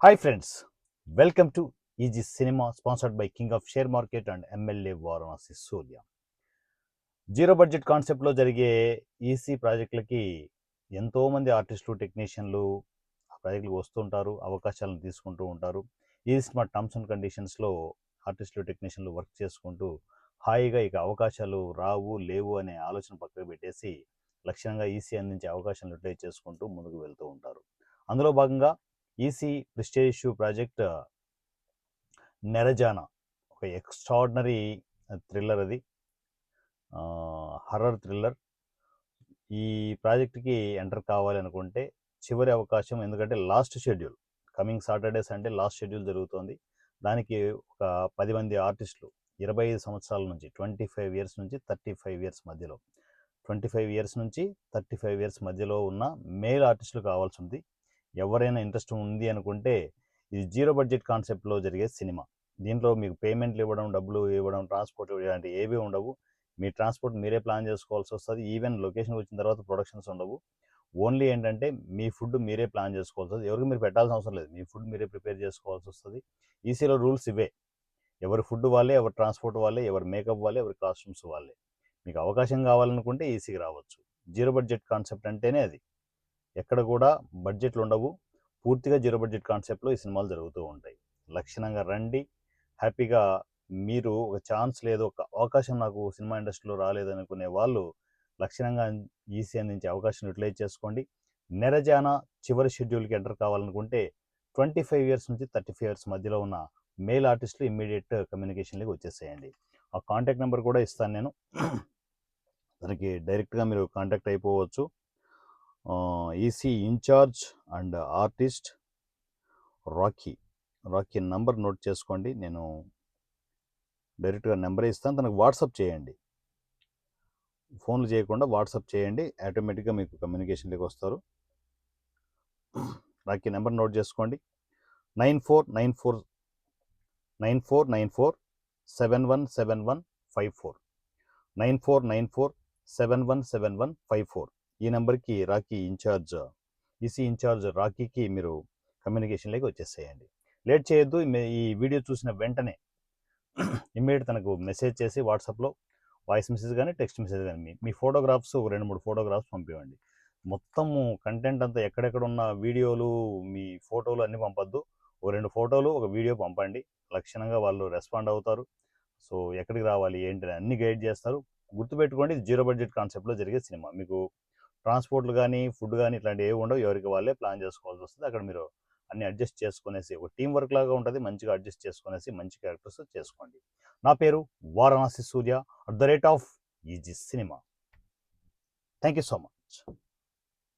Hi friends welcome to easy cinema sponsored by king of share market and MLA Varanasi Surya zero budget కాన్సెప్ట్లో జరిగే EC ప్రాజెక్టులకి ఎంతోమంది ఆర్టిస్టులు టెక్నీషియన్లు ఆ ప్రాజెక్టులకు వస్తుంటారు అవకాశాలను తీసుకుంటూ ఉంటారు. ఈ స్మార్ట్ టర్మ్స్ అండ్ కండిషన్స్లో ఆర్టిస్టులు టెక్నీషియన్లు వర్క్ చేసుకుంటూ హాయిగా ఇక అవకాశాలు రావు లేవు అనే ఆలోచన పక్కకు పెట్టేసి లక్షణంగా ఈసీ అందించే అవకాశాలను యూటిలైజ్ చేసుకుంటూ ముందుకు వెళ్తూ ఉంటారు. అందులో భాగంగా EC prestige issue project Nerajana. ఒక ఎక్స్ట్రాడినరీ థ్రిల్లర్ అది. Horror thriller. ఈ ప్రాజెక్ట్కి ఎంటర్ కావాలి అనుకుంటే చివరి అవకాశం ఎందుకంటే last schedule. Coming Saturday Sunday last schedule జరుగుతోంది. దానికి ఒక పది మంది ఆర్టిస్టులు ఇరవై ఐదు సంవత్సరాల నుంచి ట్వంటీ ఫైవ్ ఇయర్స్ నుంచి థర్టీ ఫైవ్ ఇయర్స్ మధ్యలో. ట్వంటీ ఫైవ్ ఇయర్స్ నుంచి థర్టీ ఫైవ్ ఇయర్స్ మధ్యలో ఉన్న మేల్ ఆర్టిస్టులు కావాల్సి ఉంది. ఎవరైనా ఇంట్రెస్ట్ ఉంది అనుకుంటే ఇది జీరో బడ్జెట్ కాన్సెప్ట్లో జరిగే సినిమా. దీంట్లో మీకు పేమెంట్లు ఇవ్వడం డబ్బులు ఇవ్వడం ట్రాన్స్పోర్ట్ ఇవ్వడం ఇలాంటి ఏవి ఉండవు. మీ ట్రాన్స్పోర్ట్ మీరే ప్లాన్ చేసుకోవాల్సి వస్తుంది. ఈవెన్ లొకేషన్కి వచ్చిన తర్వాత ప్రొడక్షన్స్ ఉండవు. ఓన్లీ ఏంటంటే మీ ఫుడ్ మీరే ప్లాన్ చేసుకోవాల్సి వస్తుంది. ఎవరికి మీరు పెట్టాల్సిన అవసరం లేదు. మీ ఫుడ్ మీరే ప్రిపేర్ చేసుకోవాల్సి వస్తుంది. ఈసీలో రూల్స్ ఇవే. ఎవరి ఫుడ్ వాళ్ళే ఎవరి ట్రాన్స్పోర్ట్ వాళ్ళే ఎవరి మేకప్ వాళ్ళే ఎవరి కాస్ట్యూమ్స్ వాళ్ళే. మీకు అవకాశం కావాలనుకుంటే ఈసీకి రావచ్చు. జీరో బడ్జెట్ కాన్సెప్ట్ అంటేనే అది. ఎక్కడ కూడా బడ్జెట్లు ఉండవు. పూర్తిగా జీరో బడ్జెట్ కాన్సెప్ట్లో ఈ సినిమాలు జరుగుతూ ఉంటాయి. లక్షణంగా రండి. హ్యాపీగా మీరు ఒక ఛాన్స్ లేదు ఒక అవకాశం నాకు సినిమా ఇండస్ట్రీలో రాలేదనుకునే వాళ్ళు లక్షణంగా ఈసీ అందించే అవకాశం యూటిలైజ్ చేసుకోండి. నెరజాన చివరి షెడ్యూల్కి ఎంటర్ కావాలనుకుంటే ట్వంటీ ఫైవ్ ఇయర్స్ నుంచి థర్టీ ఫైవ్ ఇయర్స్ మధ్యలో ఉన్న మేల్ ఆర్టిస్టులు ఇమ్మీడియట్ కమ్యూనికేషన్లోకి వచ్చేసేయండి. ఆ కాంటాక్ట్ నెంబర్ కూడా ఇస్తాను నేను. దానికి డైరెక్ట్గా మీరు కాంటాక్ట్ అయిపోవచ్చు. EC incharge and artist Rocky Rocky number note చేసుకోండి. నేను డైరెక్ట్గా నెంబర్ ఇస్తాను. తనకు వాట్సాప్ చేయండి. ఫోన్లు చేయకుండా వాట్సాప్ చేయండి. ఆటోమేటిక్గా మీకు కమ్యూనికేషన్లోకి వస్తారు. రాకీ నెంబర్ నోట్ చేసుకోండి. Nine four nine four nine four nine four seven one seven one five four. Nine four nine four seven one seven one five four. ఈ నెంబర్కి రాకీ ఇన్ఛార్జ్ ఈసీ ఇన్ఛార్జ్ రాకీకి మీరు కమ్యూనికేషన్లోకి వచ్చేసేయండి. Late చేయొద్దు మీ- ఈ video చూసిన వెంటనే ఇమ్మీడియట్ తనకు మెసేజ్ చేసి వాట్సాప్లో వాయిస్ మెసేజ్ కానీ టెక్స్ట్ మెసేజ్ కానీ మీ మీ ఫోటోగ్రాఫ్స్ ఒక రెండు మూడు ఫోటోగ్రాఫ్స్ పంపించండి మొత్తము కంటెంట్ అంతా ఎక్కడెక్కడ ఉన్న వీడియోలు మీ ఫోటోలు అన్నీ పంపొద్దు. ఒక రెండు ఫోటోలు ఒక వీడియో పంపండి. లక్షణంగా వాళ్ళు రెస్పాండ్ అవుతారు. సో ఎక్కడికి రావాలి ఏంటి అని అన్ని గైడ్ చేస్తారు. గుర్తుపెట్టుకోండి జీరో బడ్జెట్ కాన్సెప్ట్లో జరిగే సినిమా. మీకు ట్రాన్స్పోర్ట్లు కానీ ఫుడ్ కానీ ఇట్లాంటివి ఏవి ఉండవు. ఎవరికి వాళ్ళే ప్లాన్ చేసుకోవాల్సి వస్తుంది. అక్కడ మీరు అన్ని అడ్జస్ట్ చేసుకునేసి ఒక టీం వర్క్ లాగా ఉంటుంది. మంచిగా అడ్జస్ట్ చేసుకునేసి మంచి క్యారెక్టర్స్ చేసుకోండి. నా పేరు Varanasi Surya. At the rate of easy cinema. Thank you so much.